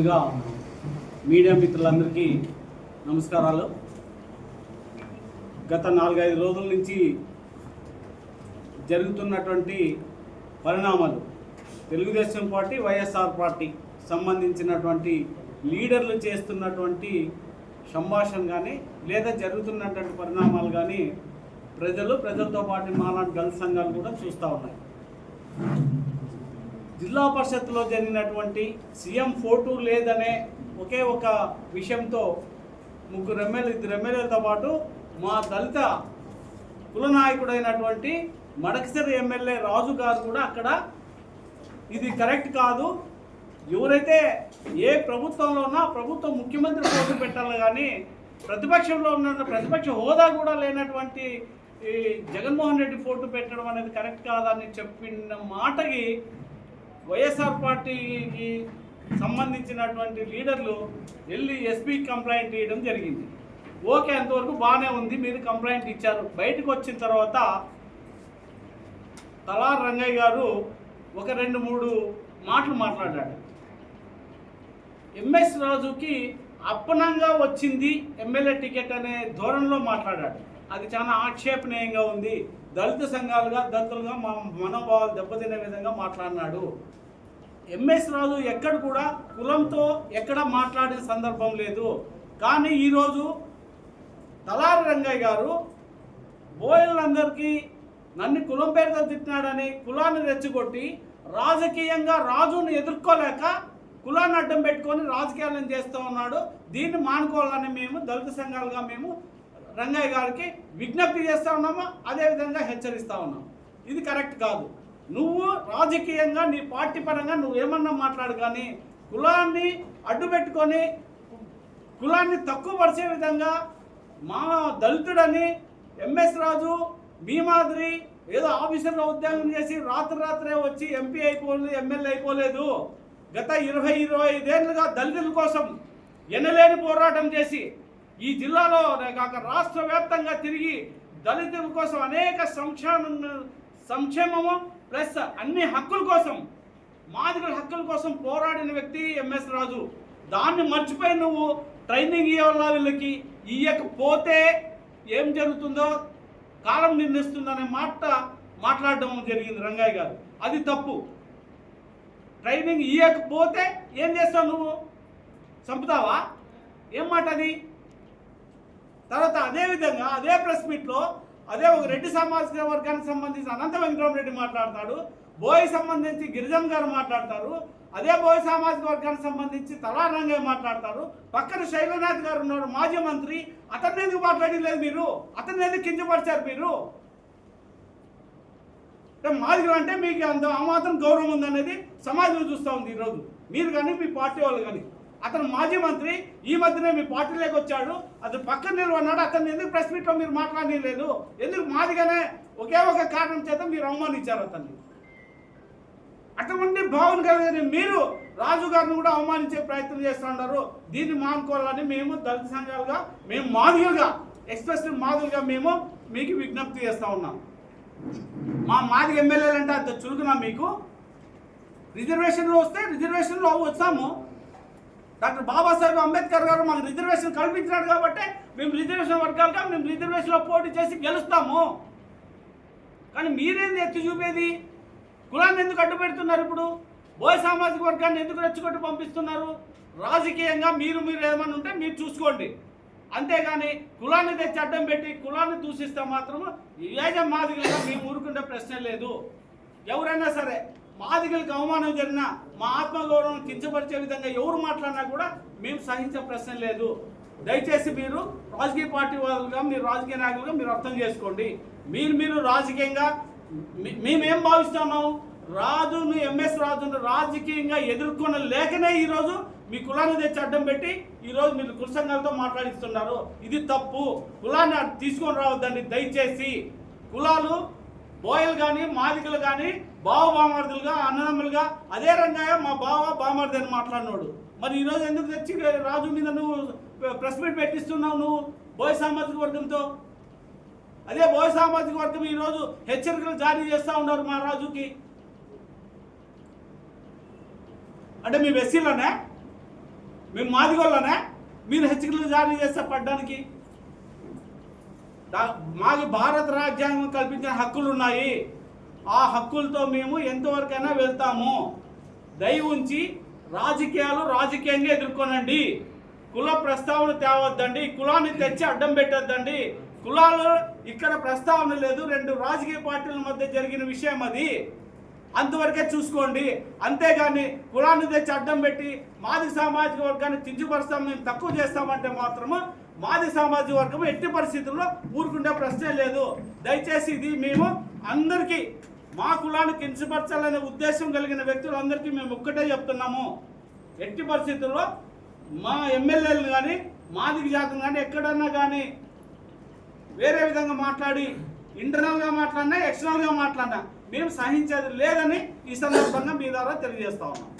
ముందుగా మీడియా మిత్రులందరికీ నమస్కారాలు. గత నాలుగైదు రోజుల నుంచి జరుగుతున్నటువంటి పరిణామాలు తెలుగుదేశం పార్టీ వైఎస్ఆర్ పార్టీ సంబంధించినటువంటి లీడర్లు చేస్తున్నటువంటి సంభాషణ కానీ లేదా జరుగుతున్నటువంటి పరిణామాలు కానీ ప్రజలు ప్రజలతో పాటు మాలాంటి గల్ సంఘాలు కూడా చూస్తూ ఉన్నాయి. జిల్లా పరిషత్లో జరిగినటువంటి సీఎం ఫోటో లేదనే ఒకే ఒక విషయంతో ముగ్గురు ఎమ్మెల్యే ఇద్దరు ఎమ్మెల్యేలతో పాటు మా దళిత కుల నాయకుడైనటువంటి ఎమ్మెల్యే రాజు గారు కూడా అక్కడ ఇది కరెక్ట్ కాదు. ఎవరైతే ఏ ప్రభుత్వంలో ఉన్నా ప్రభుత్వం ముఖ్యమంత్రి ఫోటో పెట్టాలి కానీ ప్రతిపక్షంలో ఉన్న ప్రతిపక్ష హోదా కూడా లేనటువంటి ఈ జగన్మోహన్ రెడ్డి ఫోటో పెట్టడం అనేది కరెక్ట్ కాదని చెప్పిన మాటకి వైఎస్ఆర్ పార్టీకి సంబంధించినటువంటి లీడర్లు వెళ్ళి ఎస్పీ కంప్లైంట్ ఇవ్వడం జరిగింది. ఓకే అంతవరకు బాగానే ఉంది మీరు కంప్లైంట్ ఇచ్చారు. బయటకు వచ్చిన తర్వాత తలార్ రంగయ్య గారు ఒక రెండు మూడు మాటలు మాట్లాడాడు. ఎంఎస్ రాజుకి అప్పనంగా వచ్చింది ఎమ్మెల్యే టికెట్ అనే ధోరణిలో మాట్లాడాడు. అది చాలా ఆక్షేపణీయంగా ఉంది. దళిత సంఘాలుగా దళితులుగా మా మనోభావాలు దెబ్బతినే విధంగా మాట్లాడినాడు. ఎంఎస్ రాజు ఎక్కడ కూడా కులంతో ఎక్కడ మాట్లాడిన సందర్భం లేదు. కానీ ఈరోజు తలారి రంగయ్య గారు బోయలందరికీ నన్ను కులం పేరుతో తిట్టినాడని కులాన్ని రెచ్చగొట్టి రాజకీయంగా రాజును ఎదుర్కోలేక కులాన్ని అడ్డం పెట్టుకొని రాజకీయాలను చేస్తూ ఉన్నాడు. దీన్ని మానుకోవాలని మేము దళిత సంఘాలుగా మేము రంగయ్య గారికి విజ్ఞప్తి చేస్తూ ఉన్నాము? అదేవిధంగా హెచ్చరిస్తూ ఉన్నాం. ఇది కరెక్ట్ కాదు. నువ్వు రాజకీయంగా నీ పార్టీ పరంగా నువ్వు ఏమన్నా మాట్లాడు కానీ కులాన్ని అడ్డుపెట్టుకొని కులాన్ని తక్కువపరిచే విధంగా మా దళితుడని ఎంఎస్ రాజు మీ మాదిరి ఏదో ఆఫీసర్లో ఉద్యోగం చేసి రాత్రి రాత్రే వచ్చి ఎంపీ అయిపోలేదు ఎమ్మెల్యే అయిపోలేదు. గత ఇరవై ఇరవై ఐదేళ్ళుగా దళితుల కోసం ఎనలేని పోరాటం చేసి ఈ జిల్లాలో కాక రాష్ట్ర వ్యాప్తంగా తిరిగి దళితుల కోసం అనేక సంక్షేమం సంక్షేమము ప్లస్ అన్ని హక్కుల కోసం మాదిగల హక్కుల కోసం పోరాడిన వ్యక్తి ఎంఎస్ రాజు. దాన్ని మర్చిపోయి నువ్వు ట్రైనింగ్ ఇవ్వాల వీళ్ళకి ఇయ్యకపోతే ఏం జరుగుతుందో కాలం నిర్ణయిస్తుందనే మాట మాట్లాడడం జరిగింది రంగయ్య గారు. అది తప్పు. ట్రైనింగ్ ఇవ్వకపోతే ఏం చేస్తావు నువ్వు? చంపుతావా? ఏం మాట అది? తర్వాత అదే విధంగా అదే ప్రెస్ మీట్లో అదే ఒక రెడ్డి సామాజిక వర్గానికి సంబంధించి అనంత వెంకటరామరెడ్డి మాట్లాడతాడు. బోయ్ సంబంధించి గిరిజన్ గారు మాట్లాడతారు. అదే బోయ్ సామాజిక వర్గానికి సంబంధించి తలారంగయ్య మాట్లాడతారు. పక్కన శైలనాథ్ గారు ఉన్నారు మాజీ మంత్రి. అతన్ని ఎందుకు మాట్లాడలేదు మీరు? అతన్ని ఎందుకు కించపరిచారు మీరు? మాదిగలు అంటే మీకు అంత ఆ మాత్రం గౌరవం ఉందనేది సమాజం చూస్తూ ఉంది ఈరోజు. మీరు కానీ మీ పార్టీ వాళ్ళు కానీ. అతను మాజీ మంత్రి ఈ మధ్యనే మీ పార్టీలోకి వచ్చాడు. అతను పక్కన నిల్వన్నాడు అతను ఎందుకు ప్రెస్ మీట్లో మీరు మాట్లాడలేదు? ఎందుకు మాదిగానే ఒకే ఒక కారణం చేత మీరు అవమానించారు అతన్ని? అటువంటి భావన కలిగిన మీరు రాజు గారిని కూడా అవమానించే ప్రయత్నం చేస్తున్నారు దీన్ని మానుకోవాలని మేము దళిత సంఘాలుగా మేము మాదిగలుగా ఎక్స్ప్రెస్ మాదిరిగా మేము మీకు విజ్ఞప్తి చేస్తూ ఉన్నాం. మా మాదిగ ఎమ్మెల్యేలు అంటే అంత చురుకునా మీకు? రిజర్వేషన్లో వస్తే రిజర్వేషన్లో వచ్చాము. డాక్టర్ బాబాసాహెబ్ అంబేద్కర్ గారు మాకు రిజర్వేషన్ కల్పించినాడు కాబట్టి మేము రిజర్వేషన్ వర్గాలుగా మేము రిజర్వేషన్లో పోటీ చేసి గెలుస్తాము. కానీ మీరేంది ఎత్తి చూపేది? కులాన్ని ఎందుకు అడ్డు పెడుతున్నారు ఇప్పుడు? బోయ సామాజిక వర్గాన్ని ఎందుకు రెచ్చగొట్టి పంపిస్తున్నారు? రాజకీయంగా మీరు మీరు ఏమన్నా ఉంటే మీరు చూసుకోండి. అంతేగాని కులాన్ని తెచ్చి అడ్డం పెట్టి కులాన్ని దూషిస్తే మాత్రం ఏజ మాదిగలుగా మేము ఊరుకుంటే ప్రశ్న లేదు. ఎవరైనా సరే మాదిగలకు అవమానం జరిగినా మా ఆత్మగౌరవం కించపరిచే విధంగా ఎవరు మాట్లాడినా కూడా మేము సహించే ప్రశ్న లేదు. దయచేసి మీరు రాజకీయ పార్టీ వాళ్ళుగా మీరు రాజకీయ నాయకులుగా మీరు అర్థం చేసుకోండి. మీరు మీరు రాజకీయంగా మేమేం భావిస్తున్నాం? రాజును ఎంఎస్ రాజును రాజకీయంగా ఎదుర్కొన లేకనే ఈరోజు మీ కులాన్ని తెచ్చి అడ్డం పెట్టి ఈరోజు మీరు కుల సంఘాలతో మాట్లాడిస్తున్నారు. ఇది తప్పు. కులాన్ని తీసుకొని రావద్దండి. దయచేసి కులాలు బోయలు కానీ మాదికలు కానీ బావ బామర్దులుగా అన్నదమ్ములుగా అదే రంగాయ మా బావ బామర్ది అని మాట్లాడినోడు. మరి ఈరోజు ఎందుకు తెచ్చి రాజు మీద నువ్వు ప్రెస్ మీట్ పెట్టిస్తున్నావు నువ్వు బోయ సామాజిక వర్గంతో? అదే బోయ సామాజిక వర్గం ఈరోజు హెచ్చరికలు జారీ చేస్తూ ఉన్నారు మా రాజుకి. అంటే మేము ఎస్సీలోనే మేము మాదిగోళ్ళనే? మీరు హెచ్చరికలు జారీ చేస్తే పడ్డానికి? మాకు భారత రాజ్యాంగం కల్పించిన హక్కులు ఉన్నాయి ఆ హక్కులతో మేము ఎంతవరకైనా వెళ్తాము. దయ ఉంచి రాజకీయాలు రాజకీయంగా ఎదుర్కొనండి. కుల ప్రస్తావన తేవద్దండి. కులాన్ని తెచ్చి అడ్డం పెట్టొద్దండి. కులాలు ఇక్కడ ప్రస్తావన లేదు. రెండు రాజకీయ పార్టీల మధ్య జరిగిన విషయం అది. అంతవరకే చూసుకోండి. అంతేగాని కులాన్ని తెచ్చి అడ్డం పెట్టి మాది సామాజిక వర్గాన్ని కించపరుస్తాం మేము తక్కువ చేస్తామంటే మాత్రము మాది సామాజిక వర్గం ఎట్టి పరిస్థితుల్లో ఊరుకుండే ప్రశ్నే లేదు. దయచేసి ఇది మేము అందరికీ మా కులాన్ని కించపరచాలనే ఉద్దేశం కలిగిన వ్యక్తులందరికీ మేము ఒక్కటే చెప్తున్నాము. ఎట్టి పరిస్థితుల్లో మా ఎమ్మెల్యేలు కానీ మాదిక జాతం కానీ ఎక్కడన్నా కానీ వేరే విధంగా మాట్లాడి ఇంటర్నల్గా మాట్లాడినా ఎక్స్టర్నల్గా మాట్లాడినా మేము సహించేది లేదని ఈ సందర్భంగా మీ ద్వారా తెలియజేస్తా ఉన్నాం.